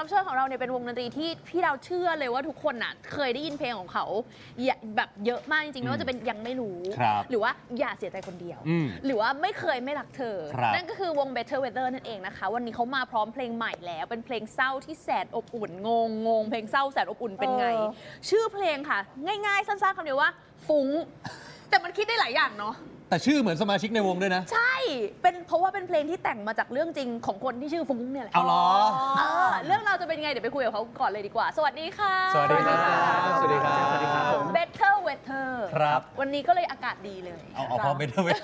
รับเชิญของเราเนี่ยเป็นวงดนตรีที่พี่เราเชื่อเลยว่าทุกคนน่ะเคยได้ยินเพลงของเขาอย่าแบบเยอะมากจริงๆไม่ว่าจะเป็นยังไม่รู้ ครับหรือว่าอย่าเสียใจคนเดียว อืมหรือว่าไม่เคยไม่รักเธอ ครับนั่นก็คือวง Better Weather นั่นเองนะคะ วันนี้เขามาพร้อมเพลงใหม่แล้ว เป็นเพลงเศร้าที่แสนอบอุ่น งงงงเพลงเศร้าแสนอบอุ่นเป็นไง เออ ชื่อเพลงค่ะ ง่ายๆ สั้นๆคำเดียวว่า ฟุ้ง แต่มันคิดได้หลายอย่างเนาะ แต่ชื่อเหมือนสมาชิกในวงด้วยนะ ใช่ เป็นเพราะว่าเป็นเพลงที่แต่งมาจากเรื่องจริงของคนที่ชื่อฟุ้งเนี่ยแหละเอาเหรอ เออเรื่องเราวจะเป็นยังไง เดี๋ยวไปคุยกับเขาก่อนเลยดีกว่า สวัสดีค่ะ สวัสดีครับ สวัสดีครับ สวัสดีครับ Better Weather ครับ วันนี้ก็เลยอากาศดีเลยเอาเอาพอไปเถอะเว้ย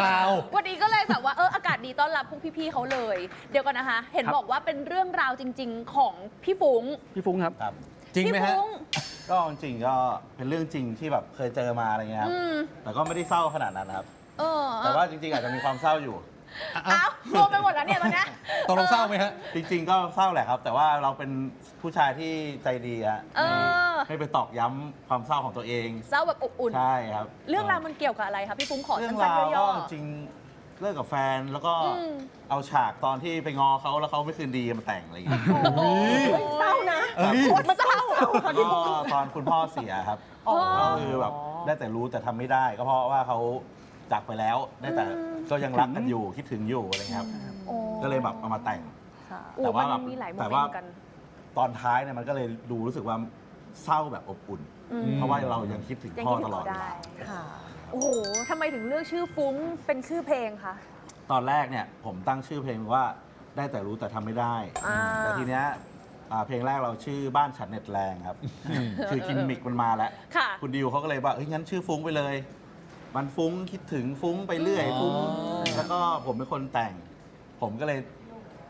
ดาว วันนี้ก็เลยแบบว่าเอออากาศดีต้อนรับพวกพี่ๆเขาเลย เดี๋ยวก่อนนะคะ เห็นครับ บอกว่าเป็นเรื่องราวจริง ๆ ของพี่ฟุ้งพี่ฟุ้งครับครับจริงพี่ไหมฮะ ฟุ้ง ก็จริงๆก็เป็นเรื่องจริงที่แบบเคยเจอมาอะไรเงี้ยครับ อืม แต่ก็ไม่ได้เศร้าขนาดนั้นนะครับ เออแต่ว่าจริงๆ อาจจะมีความเศร้าอยู่ เอ้าวรวมไปหมดแล้วเนี่ยตอนเนี้ยตกลงเศร้าไหมฮะ จริง ๆ ก็เศร้าแหละครับ แต่ว่าเราเป็นผู้ชายที่ใจดีอะเออไม่ไปตอกย้ำความเศร้าของตัวเอง เศร้าแบบอบอุ่น ใช่ครับ เรื่องราวมันเกี่ยวกับอะไรคะพี่ฟุ้งขอเรื่สั้องรานวๆย่ก็อจริง เลิกกับแฟนแล้วก็อืมเอาฉากตอนที่ไปงอเขาแล้วเขาไม่คืนดีมาแต่งอะไรอย่างเงี้ยเศร้านะเอ้ยมันเศร้าก็ตอนคุณพ่อเสียครับอ๋อก็คือแบบได้แต่รู้แต่ทำไม่ได้ ก็เพราะว่าเขาจากไปแล้วได้แต่อืมก็ยังรักกันอยู่คิดถึงอยู่อะไรเงี้ยครับโอ้ก็เลยแบบเอามาแต่งอู้แต่ว่ามัแบบนมีหลายโมแต่เมนว่าต์กันตอนท้ายเนี่ยมันก็เลยดูรู้สึกว่าเศร้าแบบอบอุ่นอืมเพราะว่าเรายังคิดถึงยังพ่อคิดตถึงลอดเขาเวได้ลา ค่ะโอ้โหทำไมถึงเลือกชื่อฟุ้งเป็นชื่อเพลงคะ ตอนแรกเนี่ยผมตั้งชื่อเพลงว่าได้แต่รู้แต่ทำไม่ได้ อ่า แต่ทีเนี้ยอ่าเพลงแรกเราชื่อบ้านฉันเน็ตแรงครับ คือกิมมิกมันมาแล้ว ค่ะ คุณดิวเขาก็เลยว่าเฮ้ยงั้นชื่อฟุ้งไปเลย มันฟุ้งคิดถึงฟุ้งไปเรื่อยอ๋อฟุ้งแล้วก็ผมเป็นคนแต่ง ผมก็เลย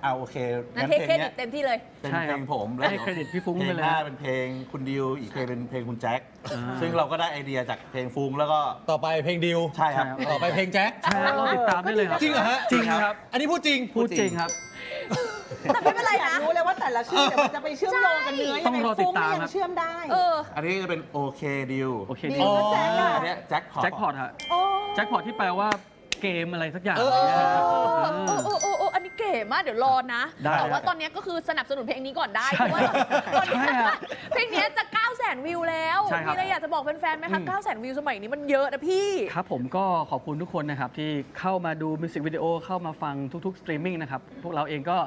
เอาโอเคงั้งั้นนเทคเพลเครงดิเนี้ตยเต็มที่เลย เป็นใช่เพครัลบงผมให้เครดิตพี่ฟุ้งเพลไปงเลยหน้านะเป็นเพลงคุณดิวอีกเพลงเป็นเพลงคุณแจ็คอ่า ซึ่งเราก็ได้ไอเดียจากเพลงฟุ้งแล้วก็ต่อไปเพลงดิว ใช่ครับใช่ครับต่อไปเพลงแจ็ค ใช่เราติดตามได้เลยครับจริงเหรอฮะ จริงครับ อันนี้พูดจริง พูดจริงครับ แต่ไม่เป็นไรอยากนะ รู้เลยว่าแต่ละชื่อเดี๋ยวมันจะไปเชื่อมโยงกันเนื้อต้ยัองงไงรอติดฟุ้งตามเนี่ยครัยับงเชื่อมได้ เออ อันนี้จะเป็นโอเคดิวโอเคดิดีวแล้วแจ็คอะอันเนี้ยแจ็คพอต แจ็คพอตฮะโอ้ แจ็คพอตที่แปลว่าเกมอะไรสักอย่างเออเนี่ยครับโอ้เอโอ้อโอ้โอ้อันนี้ เก๋มากเดี๋ยวรอนะ ได้แต่ว่าได้ตอนนี้ก็คือสนับสนุนเพลงนี้ก่อนได้ใช่เพราะว่าตอนนี้ใช่ฮะเพลงนี้จะ9 0 0 0 0 0 วิวแล้วใช่ครับมีอะไรอยากจะบอกแฟนๆไหมคะอืม9 0 0 0 0 0 วิวสมัยนี้มันเยอะนะพี่ ครับผมก็ขอบคุณทุกคนนะครับ ที่เข้ามาดูมิวสิกวิดีโอเข้ามาฟังทุกๆสตรีมมิ่งนะครับ พวกเราเองก็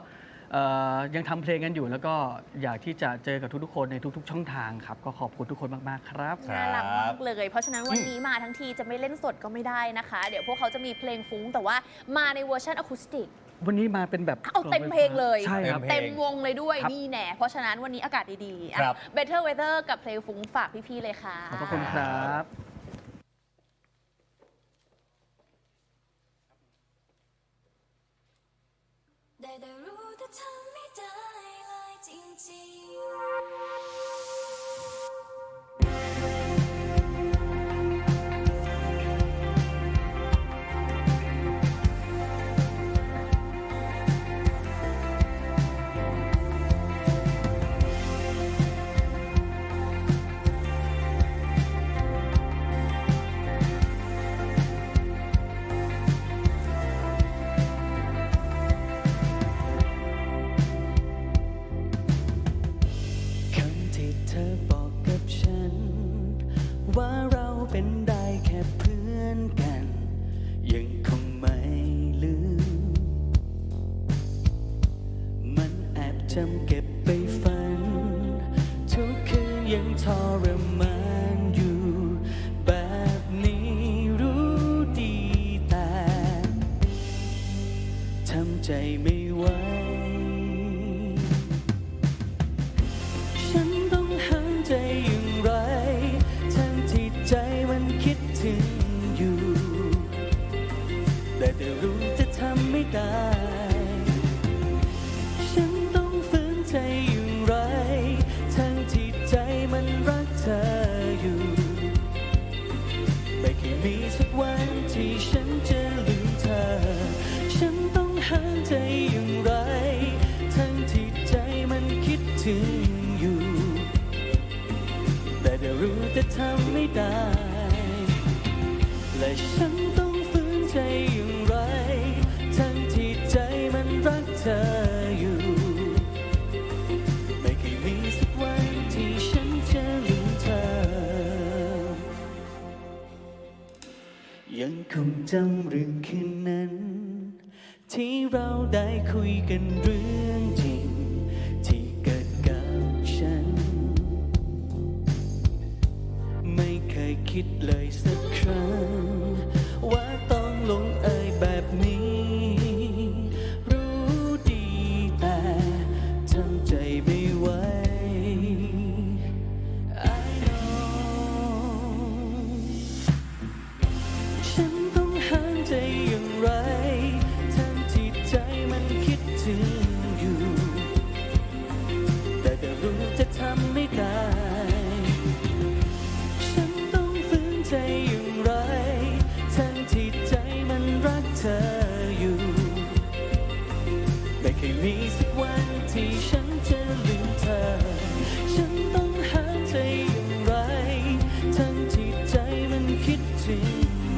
เอ่อยังทำเพลงกันอยู่ แล้วก็อยากที่จะเจอกับทุกๆคนในทุก ๆ ช่องทางครับ ก็ขอบคุณทุกคนมากๆครับ ครับ น่ารักมากเลย เพราะฉะนั้นวันนี้มาทั้งทีจะไม่เล่นสดก็ไม่ได้นะคะ เดี๋ยวพวกเขาจะมีเพลงฟุ้งแต่ว่ามาในเวอร์ชันอะคูสติก วันนี้มาเป็นแบบเอาเต็มเพลงเลยใช่ครับ เต็มวงเลยด้วยครับนี่แน่เพราะฉะนั้นวันนี้อากาศดีๆอะ ครับ Better Weather กับเพลงฟุ้งฝากพี่ๆเลยค่ะ ขอบพระคุณครับ ได้แต่รู้แต่ทำไม่ได้เลยจริงๆ ธอบอกกับฉัน ว่าเราเป็นได้แค่เพื่อนกัน ยังคงไม่ลืม มันแอบจำเก็บไปฝัน ทุกคืนยังทรมาน ฉันต้องฝืนใจย่งไร ทั้งที่ใจมันรักเธออยู่ ไม่เคยมีสักวันที่ฉันจะลืมเธอ ยังคงจำเรื่องคืนนั้น ที่เราได้คุยกันเรื่องจริง ที่เกิดกับฉัน ไม่เคยคิดเลยสักครั้ง เธออยู่ ไม่เคยมีสักวันที่ฉันจะลืมเธอ ฉันต้องหาใจอย่างไร ทั้งที่ใจมันคิดถึง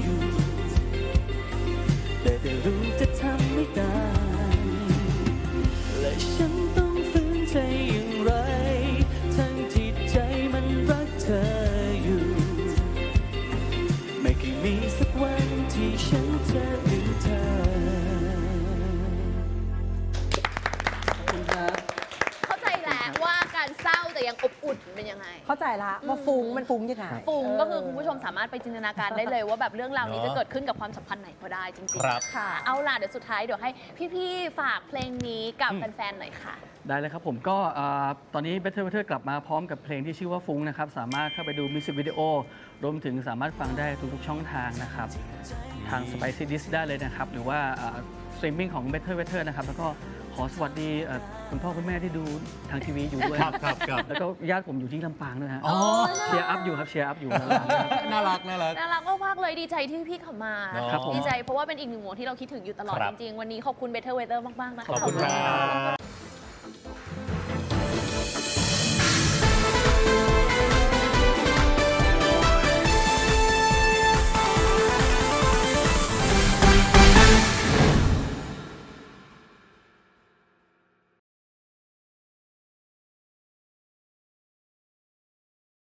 อยู่ แต่แต่รู้จะทำไม่ได้ และฉันต้องฝืนใจอย่างไร ทั้งที่ใจมันรักเธออยู่ ไม่เคยมีสักวันที่ฉันจะ ยังอบอุ่นเป็นยังไง เข้าใจละว่าฟุ้งมันฟุ้งยังไง ฟุ้งก็คือคุณผู้ชมสามารถไปจินตนาการได้เลยว่าแบบเรื่องราวนี้จะเกิดขึ้นกับความสัมพันธ์ไหนก็ได้จริงครับ ๆค่ะ เอาล่ะเดี๋ยวสุดท้ายเดี๋ยวให้พี่ๆฝากเพลงนี้กับแฟนๆหน่อยค่ะ ได้เลยครับผมก็เอ่อตอนนี้ Better Better กลับมาพร้อมกับเพลงที่ชื่อว่าฟุ้งนะครับ สามารถเข้าไปดูมิวสิกวิดีโอรวมถึงสามารถฟังได้ทุกๆช่องทางนะครับ ทาง Spicy Disk ได้เลยนะครับ หรือว่าสตรีมมิ่งของ Better Better นะครับ แล้วก็ ขอสวัสดีเอ่อคุณพ่อคุณแม่ที่ดูทางทีวีอยู่ด้วย ครับครับครับแล้วก็ญาติผมอยู่ที่ลำปางด้วยฮะอ๋อเชียร์อัพอยู่ครับเชียร์อัพอยู่นะครับ น่ารักน่ารัก น่ารักมากๆเลยดีใจที่พี่เขามาครับผม ดีใจเพราะว่าเป็นอีกหนึ่งวงที่เราคิดถึงอยู่ตลอดครัจบริงๆ วันนี้ขอบคุณ Better Weather มากๆนะคะ ขอบคุณครับ